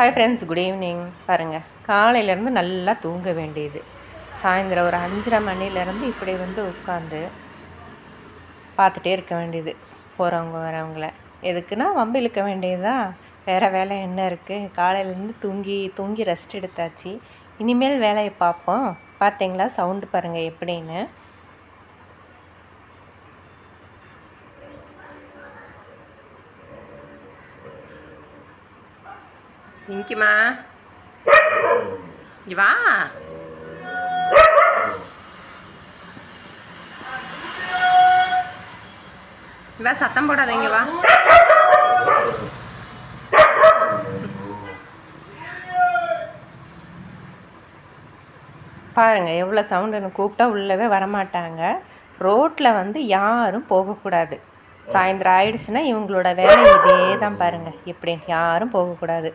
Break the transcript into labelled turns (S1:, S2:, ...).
S1: Hi friends good evening பாருங்கள் காலையிலேருந்து நல்லா தூங்க வேண்டியது. சாயந்தரம் ஒரு அஞ்சரை மணிலேருந்து இப்படி வந்து உட்காந்து பார்த்துட்டே இருக்க வேண்டியது. போகிறவங்க வரவங்கள. எதுக்குன்னா வம்பு இழுக்க வேண்டியதா வேறு வேலை என்ன இருக்குது காலையிலேருந்து தூங்கி தூங்கி ரெஸ்ட் எடுத்தாச்சு. இனிமேல் வேலையை பார்ப்போம். பார்த்தீங்களா? சவுண்டு பாருங்கள் எப்படின்னு. பிங்கிமா இங்க வா வா சத்தம் போடாதீங்க வா. பாருங்கள் எவ்வளோ சவுண்டுன்னு கூப்பிட்டா உள்ளவே வரமாட்டாங்க. ரோட்டில் வந்து யாரும் போகக்கூடாது. சாயந்தரம் ஆயிடுச்சுன்னா இவங்களோட வேலை இதே தான் பாருங்கள் எப்படி யாரும் போகக்கூடாது.